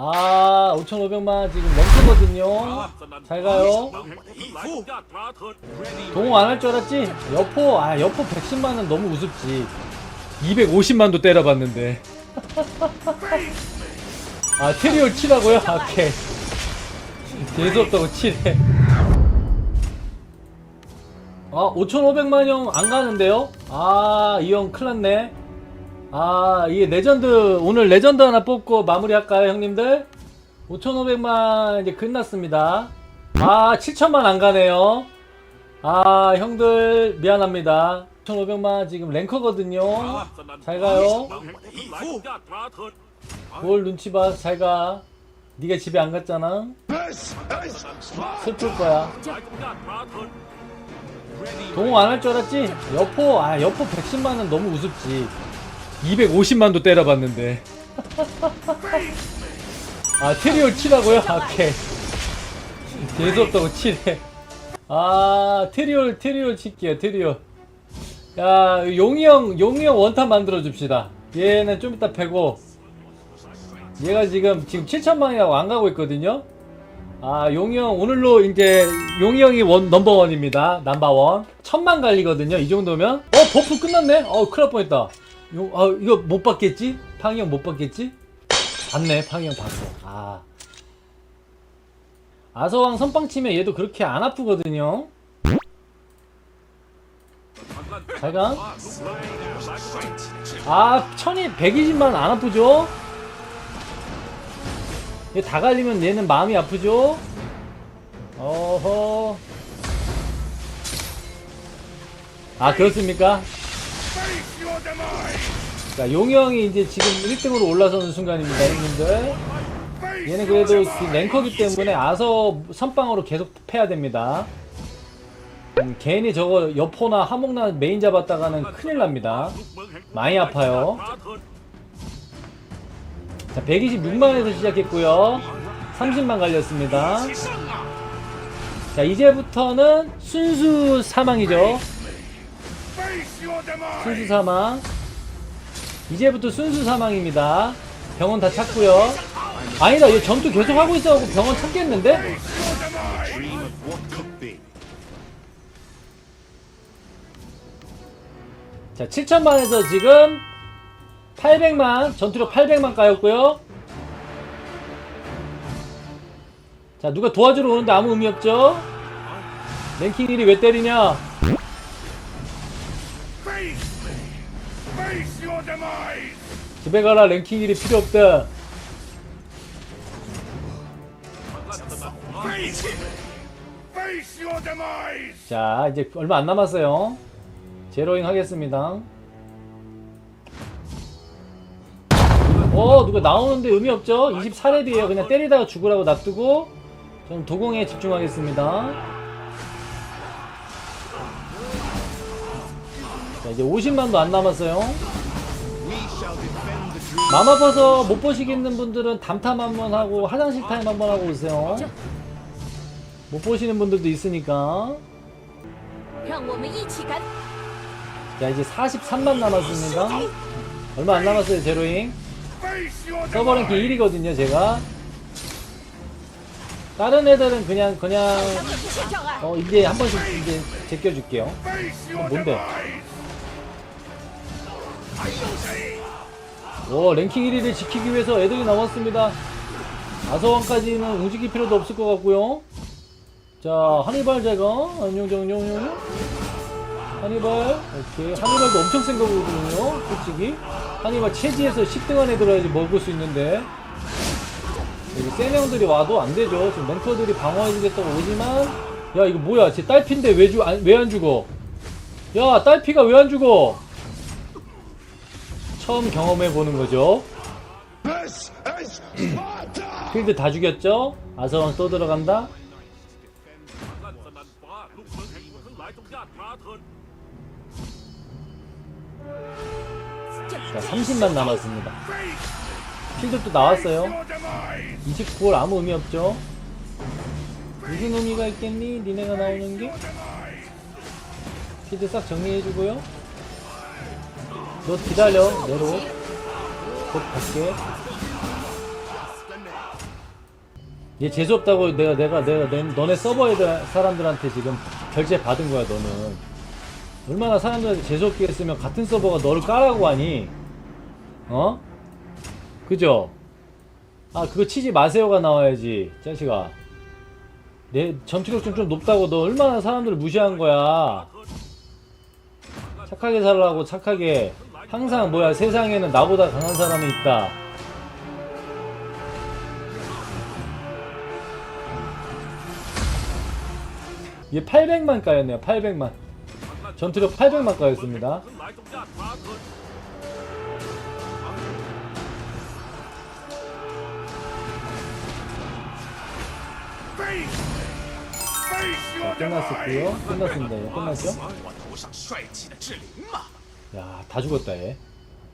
아 5,500만 지금 랭크거든요. 잘 가요. 동호 안 할 줄 알았지? 여포 아 여포 110만은 너무 우습지. 250만도 때려봤는데. 아 트리올 치라고요? 아, 오케이. 재수없다고 치래 아 5,500만 형 안 가는데요? 아 이 형 큰일 났네 아 이게 레전드 오늘 레전드 하나 뽑고 마무리할까요 형님들? 5,500만 이제 끝났습니다. 아 7천만 안 가네요. 아 형들 미안합니다. 1,500만 지금 랭커거든요. 잘 가요. 뭘 눈치 봐 잘 가. 네가 집에 안 갔잖아. 슬플 거야. 동호 안 할 줄 알았지? 여포 아 여포 110만은 너무 우습지 250만도 때려봤는데. 아 트리올 치라고요? 아, 오케이. 재수없다고 치래 아 트리올 트리올 칠게요 트리올. 야 용이 형 용이 형 원탑 만들어 줍시다. 얘는 좀 이따 패고. 얘가 지금 지금 7천만이라고 안 가고 있거든요? 아 용이 형 오늘로 이제 용이 형이 원 넘버원입니다. 넘버원. 천만 갈리거든요 이 정도면. 어 버프 끝났네? 어 큰일 날 뻔했다 용, 아 이거 못 받겠지? 팡이 형못 받겠지? 봤네 팡이 형 봤어. 아. 아서왕 선빵 치면 얘도 그렇게 안 아프거든요. 잘가. 아 천이 120만 안 아프죠? 얘 다 갈리면 얘는 마음이 아프죠? 어허. 아 그렇습니까 자 용이 형이 이제 지금 1등으로 올라서는 순간입니다 형님들. 얘는 그래도 그 랭커기 때문에 아서 선빵으로 계속 패야 됩니다. 음, 괜히 저거 여포나 하목나 메인 잡았다가는 큰일 납니다. 많이 아파요. 자 126만에서 시작했고요. 30만 갈렸습니다. 자 이제부터는 순수 사망이죠 순수 사망. 이제부터 순수 사망입니다. 병원 다 찾고요. 아니다 얘 전투 계속 하고 있어갖고 병원 찾겠는데? 자 7천만에서 지금 800만 전투력 800만 까였고요. 자 누가 도와주러 오는데 아무 의미 없죠? 랭킹 1위 왜 때리냐 집에 가라 랭킹 1위 필요 없다. 자 이제 얼마 안 남았어요. 제로잉 하겠습니다. 어 누가 나오는데 의미 없죠? 24렙이에요. 그냥 때리다가 죽으라고 놔두고 저는 도공에 집중하겠습니다 자, 이제 50만도 안 남았어요. 맘 아파서 못 보시겠는 분들은 담탐 한번 하고 화장실 타임 한번 하고 오세요. 못 보시는 분들도 있으니까. 자 이제 43만 남았습니다. 얼마 안 남았어요 제로잉. 서버랭크 1이거든요 제가. 다른 애들은 그냥 그냥 어 이제 한 번씩 이제 제껴줄게요. 어, 뭔데? 오 랭킹 1위를 지키기 위해서 애들이 나왔습니다. 아서왕까지는 움직일 필요도 없을 것 같고요. 자 하니발 제가 안녕 안녕 안녕. 안녕 하니발. 오케이. 하니발도 엄청 센 거거든요 솔직히. 하니발 체지에서 10등 안에 들어야지 먹을 수 있는데. 여기 센 형들이 와도 안 되죠. 지금 멘토들이 방어해주겠다고 오지만. 야 이거 뭐야? 쟤 딸피인데 왜 주, 왜안 죽어? 야 딸피가 왜 안 죽어 처음 경험해 보는 거죠. 필드 다 죽였죠? 아서왕 또 들어간다? 자 30만 남았습니다. 필드 또 나왔어요. 29월 아무 의미 없죠? 무슨 의미가 있겠니? 니네가 나오는 게? 필드 싹 정리해주고요 너 기다려 내로. 곧 갈게. 얘 재수 없다고 내가 내가 내가 내, 너네 서버에 사람들한테 지금 결제 받은 거야 너는. 얼마나 사람들한테 재수 없게 했으면 같은 서버가 너를 까라고 하니? 어? 그죠? 아 그거 치지 마세요가 나와야지 자식아. 내 전투력 좀, 좀 높다고 너 얼마나 사람들을 무시한 거야? 착하게 살라고 착하게 항상 뭐야 세상에는 나보다 강한 사람이 있다. 얘 800만 까였네요. 800만. 전투력 800만 까였습니다. 끝났었고요. 끝났습니다. 끝났죠? 야, 다 죽었다, 얘.